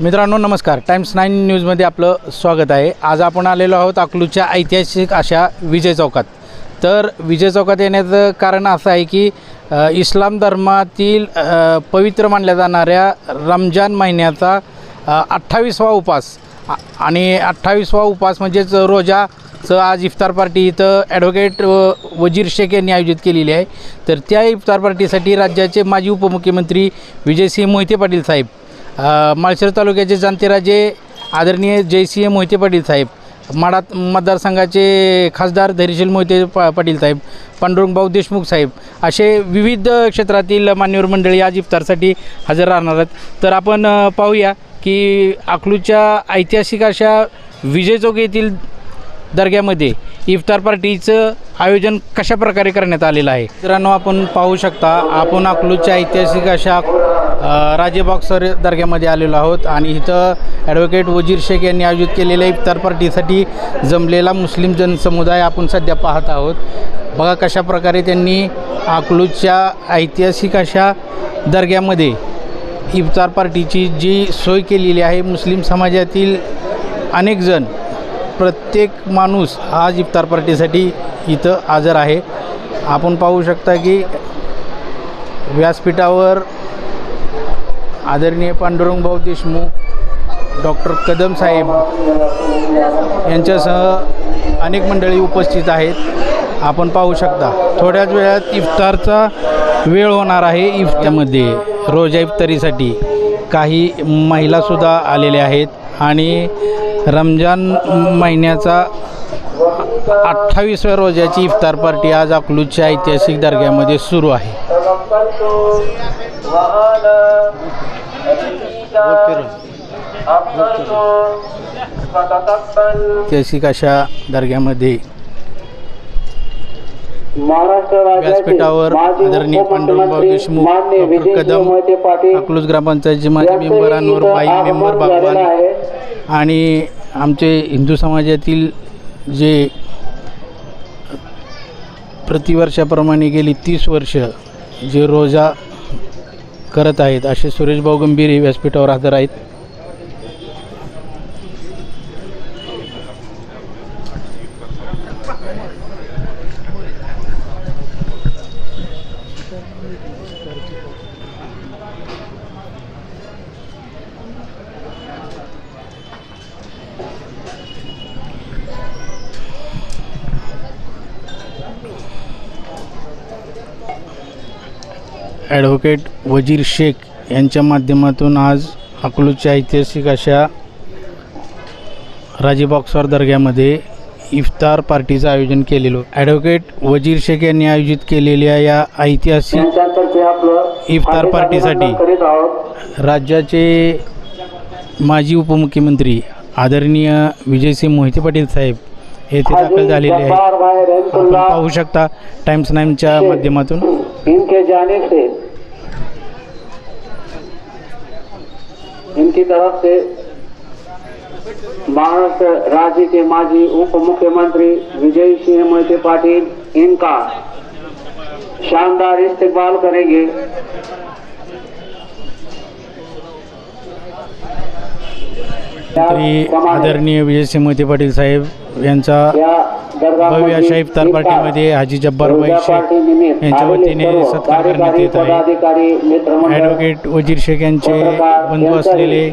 मित्रांनो नमस्कार. Times nine न्यूजमध्ये आपलं स्वागत आहे. आज आपण आलेलो आहोत अकलूच्या ऐतिहासिक अशा विजय चौकात. तर विजय चौकात येण्याचं कारण असं आहे की इस्लाम धर्मातील पवित्र मानल्या जाणाऱ्या रमजान महिन्याचा अठ्ठावीसवा उपास आणि अठ्ठावीसवा उपास म्हणजेच रोजाचं आज इफ्तार पार्टी इथं ॲडव्होकेट व- वजीर शेख यांनी आयोजित केलेली आहे. तर त्या इफ्तार पार्टीसाठी राज्याचे माजी उपमुख्यमंत्री विजयसिंह मोहिते पाटील साहेब अ, तालुक्याचे जाणतेराजे आदरणीय जयसिंह मोहिते पाटील साहेब माडा मतदारसंघाचे खासदार धैर्यशील मोहिते पा पाटील साहेब पांडुरंगभाऊ देशमुख साहेब असे विविध क्षेत्रातील मान्यवर मंडळी आज इफ्तारसाठी हजर राहणार आहेत. तर आपण पाहूया की अकलूच्या ऐतिहासिक अशा विजय चौक येथील दर्ग्यामध्ये इफ्तार पार्टीचं आयोजन कशा प्रकारे करण्यात आलेलं आहे? मित्रांनो आपण पाहू शकता आपण अकलूच्या ऐतिहासिक अशा राजे बॉक्सर दर्ग्यामध्ये आलेलो आहोत आणि इथं ॲडव्होकेट वजीर शेख यांनी आयोजित केलेल्या इफ्तार पार्टीसाठी जमलेला मुस्लिम जनसमुदाय आपण सध्या पाहत आहोत. बघा कशा प्रकारे त्यांनी अकलूजच्या ऐतिहासिक अशा दर्ग्यामध्ये इफ्तार पार्टीची जी सोय केलेली आहे मुस्लिम समाजातील अनेकजण प्रत्येक माणूस आज इफ्तार पार्टीसाठी इथं हजर आहे. आपण पाहू शकता की व्यासपीठावर आदरणीय पांडुरंगभाऊ देशमुख डॉक्टर कदम साहेब यांच्यासह अनेक मंडळी उपस्थित आहेत. आपण पाहू शकता थोड्याच वेळात इफ्तारचा वेळ होणार आहे. इफ्त्यामध्ये रोजा इफ्तारीसाठी काही महिलासुद्धा आलेल्या आहेत आणि रमजान महिन्याचा अठ्ठावीसव्या रोजाची इफ्तार पार्टी आज अकलूजच्या ऐतिहासिक दर्ग्यामध्ये सुरू आहे. ऐतिहासिक अशा दर्ग्यामध्ये व्यासपीठावर आदरणीय पांडुरंगभाऊ देशमुख डॉक्टर कदम अकलूज ग्रामपंचायतचे माजी यांचंही मेंबर अनवर इथं बाई मेंबर आहे. आणि आमचे हिंदू समाजातील जे प्रतिवर्षाप्रमाणे गेली तीस वर्ष जे रोजा करत आहेत. असे सुरेश भाऊ गंभीर हे व्यासपीठावर हजर आहेत. ॲडव्होकेट वजीर शेख यांच्या माध्यमातून आज अकलूजच्या ऐतिहासिक अशा राजे बॉक्सर दर्ग्यामध्ये इफ्तार पार्टीचं आयोजन केलेलं. ॲडव्होकेट वजीर शेख यांनी आयोजित केलेल्या या ऐतिहासिक इफ्तार पार्टीसाठी राज्याचे माजी उपमुख्यमंत्री आदरणीय विजयसिंह मोहिते पाटील साहेब येथे दाखल झालेले आहेत. आपण पाहू शकता टाइम्स नाईमच्या माध्यमातून. इनके जाने से इनकी तरफ से महाराष्ट्र राज्य के माजी उप मुख्यमंत्री विजय सिंह मोहिते पाटिल इनका शानदार इस्तेमाल करेंगे। तरी आदरणीय विजयसिंह मोहिते पाटील साहेब यांचा भव्य अशा इफ्तार पार्टीमध्ये हाजी जब्बारबाई शेख यांच्या वतीने सत्कार करण्यात येत आहे. ॲडव्होकेट वजीर शेख यांचे बंधू असलेले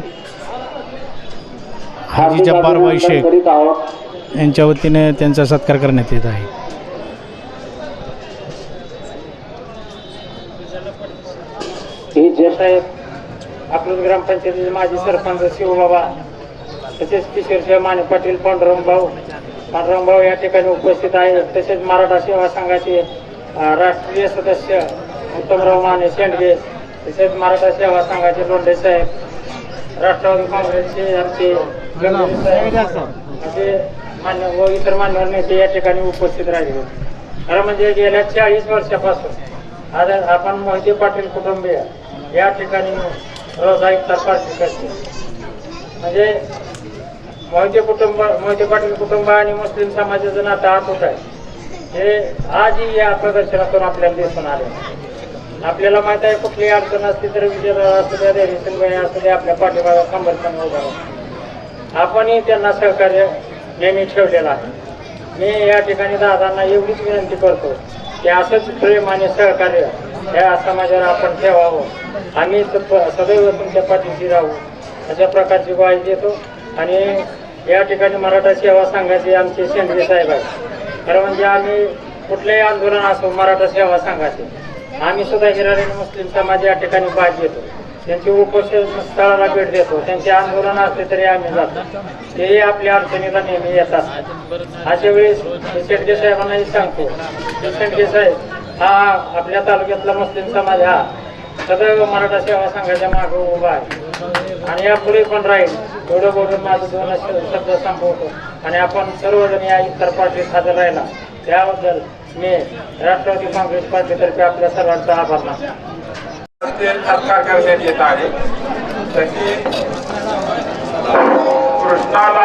हाजी जब्बारबाई अभिनंदन शेख यांच्या वतीने त्यांचा सत्कार करण्यात येत आहे. ही ज्येष्ठ ग्रामपंचायतीचे माजी सरपंच शिवबाबा तसेच किशोरशिव माने पाटील पांडुरंग भाऊ. पांडुरंग भाऊ या ठिकाणी उपस्थित आहे. तसेच मराठा सेवा संघाचे राष्ट्रीय सदस्य उत्तमराव माने शेंडगे. तसेच मराठा सेवा संघाचे लोंढे साहेब राष्ट्रवादी काँग्रेसचे आमचे असे मान्य व इतर मान्यवर नेते या ठिकाणी उपस्थित राहिले. खरं म्हणजे गेल्या चाळीस वर्षापासून आज आपण मोहिते पाटील कुटुंबीय या ठिकाणी रोज इफ्तार पार्टी करते म्हणजे मोहिते कुटुंब मोहिते पाटील कुटुंब आणि मुस्लिम समाजाचं नातं आठवत आहे. हे आजही या प्रदर्शनातून आपल्याला दिसून आले. आपल्याला माहीत आहे कुठलीही अडचण असली तर विजय असू द्या देवीसिंगबाई असू द्या आपल्या पाठीमागा खंबरपणे उभा आपणही त्यांना सहकार्य नेहमी ठेवलेलं आहे. मी या ठिकाणी दादांना एवढीच विनंती करतो की असंच प्रेम आणि सहकार्य या समाजाला आपण ठेवावं. आम्ही सदैव तुमच्या पाठीशी राहू. अशा प्रकारची ग्वाही देतो. आणि या ठिकाणी मराठा सेवा संघाचे आमचे शेंडगे साहेब आहेत. खरं म्हणजे आम्ही कुठलेही आंदोलन असो मराठा सेवा संघाचे आम्ही सुद्धा हिराणी मुस्लिम समाज या ठिकाणी भाग घेतो. त्यांची उपोषण स्थळाला भेट देतो. त्यांचे आंदोलन असले तरी आम्ही जातो. तेही आपल्या अडचणीला नेहमी येतात अशा वेळेस शेटगे साहेबांनाही सांगतो शेटगे साहेब हा आपल्या तालुक्यातला मुस्लिम समाज हा. सदैव मराठा सेवा संघाच्या मागे उभा आहे. आणि यापुढे पण राहील. एवढं बोलून माझं दोन शब्द संपवतो. आणि आपण सर्वजण या इतर पार्टीत हजर राहिला. त्याबद्दल मी राष्ट्रवादी काँग्रेस पार्टीतर्फे आपल्या सर्वांचा आभार मानतो. ते सत्कार करण्यात येत आहे. तशी कृष्णाला